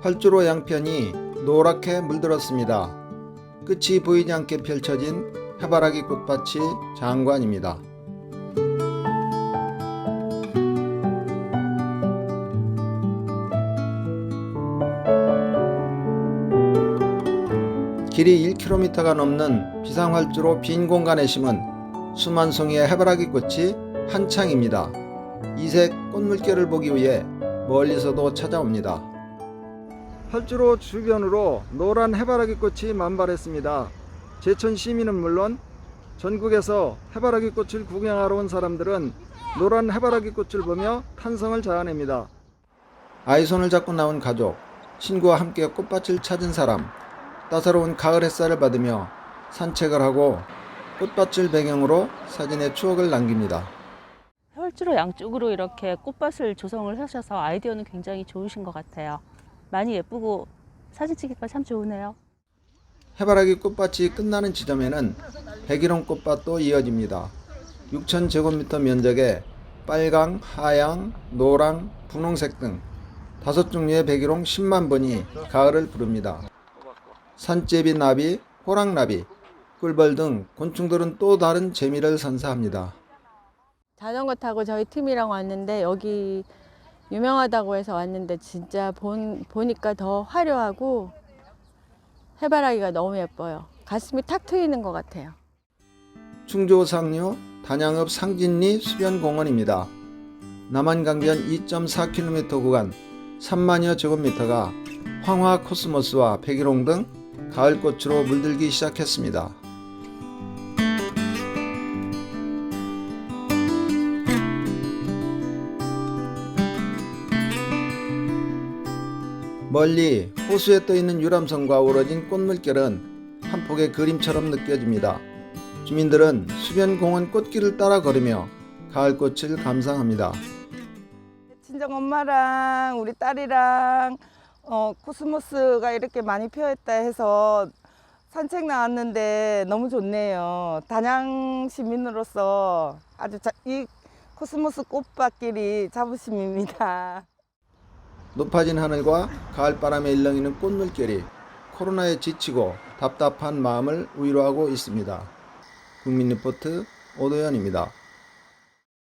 활주로 양편이 노랗게 물들었습니다. 끝이 보이지 않게 펼쳐진 해바라기 꽃밭이 장관입니다. 길이 1km가 넘는 비상활주로 빈 공간에 심은 수만 송이의 해바라기 꽃이 한창입니다. 이색 꽃물결을 보기 위해 멀리서도 찾아옵니다. 활주로 주변으로 노란 해바라기 꽃이 만발했습니다. 제천 시민은 물론 전국에서 해바라기 꽃을 구경하러 온 사람들은 노란 해바라기 꽃을 보며 탄성을 자아냅니다. 아이 손을 잡고 나온 가족, 친구와 함께 꽃밭을 찾은 사람, 따사로운 가을 햇살을 받으며 산책을 하고 꽃밭을 배경으로 사진의 추억을 남깁니다. 혈주로 양쪽으로 이렇게 꽃밭을 조성을 하셔서 아이디어는 굉장히 좋으신 것 같아요. 많이 예쁘고 사진 찍기가 참 좋으네요. 해바라기 꽃밭이 끝나는 지점에는 백일홍 꽃밭도 이어집니다. 6,000제곱미터 면적에 빨강, 하양, 노랑, 분홍색 등 다섯 종류의 백일홍 10만 번이 가을을 부릅니다. 산제비 나비, 호랑나비, 꿀벌 등 곤충들은 또 다른 재미를 선사합니다. 자전거 타고 저희 팀이랑 왔는데 여기 유명하다고 해서 왔는데 진짜 본, 보니까 더 화려하고 해바라기가 너무 예뻐요. 가슴이 탁 트이는 것 같아요. 충주 상류 단양읍 상진리 수변공원입니다. 남한강변 2.4km 구간 3만여 제곱미터가 황화 코스모스와 백일홍 등 가을꽃으로 물들기 시작했습니다. 멀리 호수에 떠 있는 유람선과 어우러진 꽃물결은 한 폭의 그림처럼 느껴집니다. 주민들은 수변 공원 꽃길을 따라 걸으며 가을꽃을 감상합니다. 친정 엄마랑 우리 딸이랑 어, 코스모스가 이렇게 많이 피어있다 해서 산책 나왔는데 너무 좋네요. 단양 시민으로서 아주 자, 이 코스모스 꽃밭길이 자부심입니다. 높아진 하늘과 가을바람에 일렁이는 꽃물결이 코로나에 지치고 답답한 마음을 위로하고 있습니다. 국민리포트 오도현입니다.